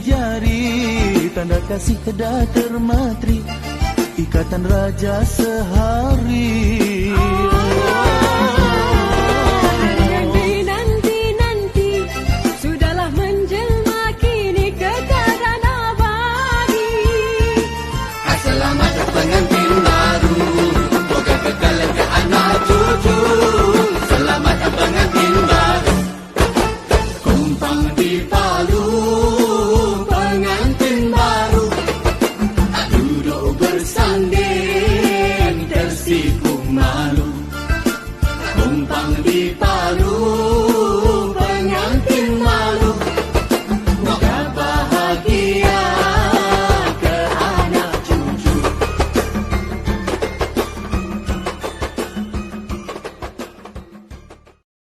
jari Tanda kasih tidak termatri Ikatan raja sehari Ikatan raja sehari. bersanding tersipu malu kumpang di palu.